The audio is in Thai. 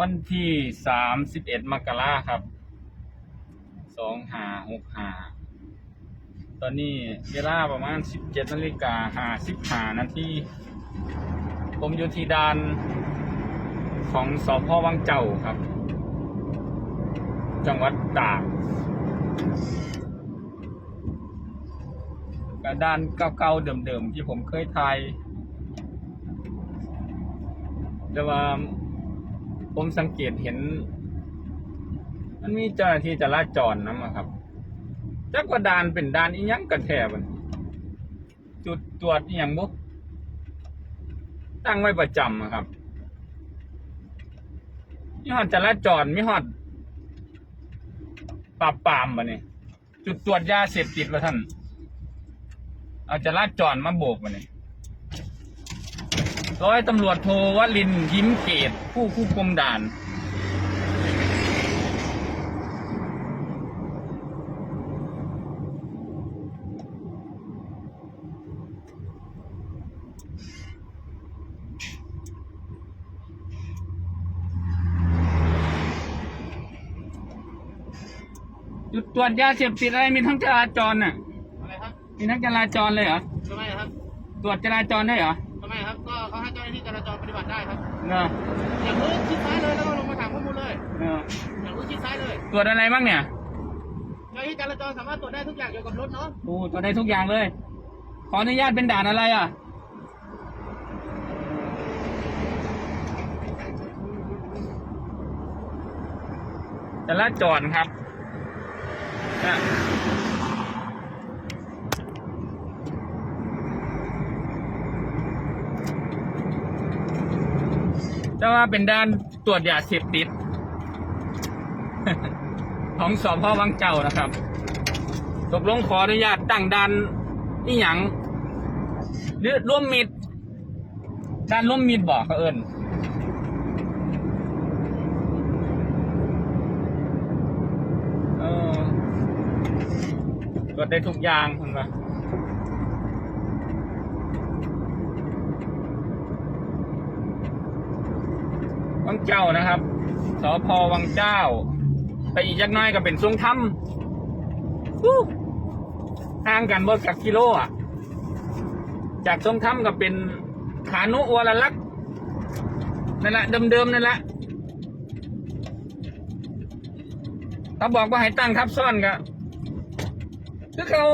วันที่สามสิบเอ็ดมกราครับ สองหาหกหา ตอนนี้เวลาประมาณสิบเจ็ดนาฬิกาหาสิบหานาทีผมอยู่ที่ด่านของสพวังเจ้าครับ จังหวัดตากกระด้านเก่าๆเดิมๆที่ผมเคยทายแต่ว่า ผมสังเกตเห็น มันมีเจ้าหน้าที่จราจรนะครับ จักว่าด่านเป็นด่านอีหยังกันแทบันจุดตรวจอีหยังบุตั้งไว้ประจำอะครับมีหอดจราจรมีหอดปราบปรามบะเนี่ยจุดตรวจยาเสพติดวะท่าน เอาจราจรมาโบกบะเนี่ย ร้อยตำรวจโทวลินทร์ยิ้มเกตผู้ควบคุมด่านจุดตรวจยาเสพติดอะไรมีทั้งจราจรน่ะ อะไรครับ มีทั้งจราจรเลยเหรอ ทำไมครับ ตรวจจราจรได้เหรอ จ้าหน้าที่จราจรปฏิบัติได้ครับเนอะอย่างนู้นชิดซ้ายเลยแล้วก็ลงมาถามข้อมูลเลยเนอะอย่างนู้นชิดซ้ายเลยตรวจอะไรบ้างเนี่ยเจ้าหน้าที่จราจรสามารถตรวจได้ทุกอย่างเกี่ยวกับรถเนาะโอ้ตรวจได้ทุกอย่างเลย ขออนุญาตเป็นด่านอะไรอะจราจรครับ นะจะว่าเป็นด้านตรวจยาเสพติด ของสพวังเจ้านะครับ ตกลงขออนุญาตตั้งด่านนี่หยังหรือร่วมมิดด้านร่วมมิดบอกเขาเอิญเออตรวจได้ทุกอย่างคุณปะ วังเจ้านะครับสพวังเจ้า ไปอีกจักน้อยก็เป็นทรงถ้ำฮู้ห่างกันบ่กับกิโลอะ จากทรงถ้ำก็เป็นขานุวรลักษ์นั่นแหละเดิมๆนั่นแหละเขาบอกว่าให้ตั้งทับซ้อนก็คือเขา